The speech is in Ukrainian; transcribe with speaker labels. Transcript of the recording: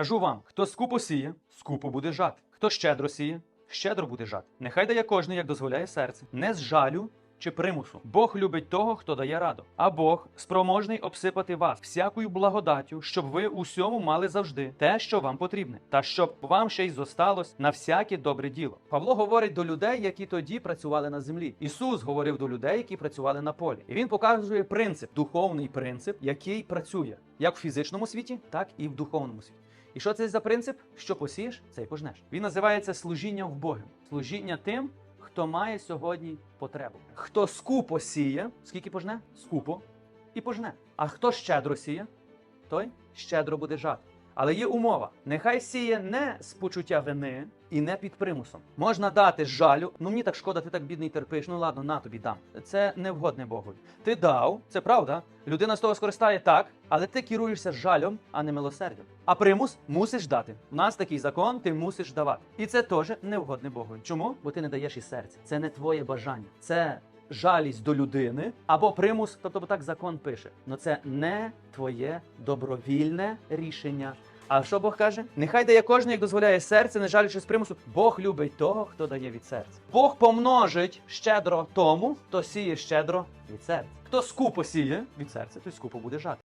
Speaker 1: Кажу вам: хто скупо сіє, скупо буде жати. Хто щедро сіє, щедро буде жати. Нехай дає кожен, як дозволяє серце, не з жалю чи примусу. Бог любить того, хто дає раду. А Бог спроможний обсипати вас всякою благодаттю, щоб ви усьому мали завжди те, що вам потрібне, та щоб вам ще й зосталось на всяке добре діло. Павло говорить до людей, які тоді працювали на землі. Ісус говорив до людей, які працювали на полі. І він показує принцип, духовний принцип, який працює як в фізичному світі, так і в духовному світі. І що це за принцип? Що посієш, це й пожнеш. Він називається служіння в Боги. Служіння тим, хто має сьогодні потребу. Хто скупо сіє, скільки пожне? Скупо і пожне. А хто щедро сіє, той щедро буде жати. Але є умова: нехай сіє не з почуття вини і не під примусом. Можна дати жалю. Ну мені так шкода, ти так бідний терпиш. Ну ладно, на тобі дам. Це не вгодне Богові. Ти дав, це правда. Людина з того скористає так, але ти керуєшся жалем, а не милосердям. А примус мусиш дати. У нас такий закон, ти мусиш давати. І це теж не вгодне Богові. Чому? Бо ти не даєш із серця. Це не твоє бажання. Це жалість до людини або примус, тобто так закон пише. Но це не твоє добровільне рішення. А що Бог каже? Нехай дає кожен, як дозволяє серце, не жалючи з примусу. Бог любить того, хто дає від серця. Бог помножить щедро тому, хто сіє щедро від серця. Хто скупо сіє від серця, той скупо буде жати.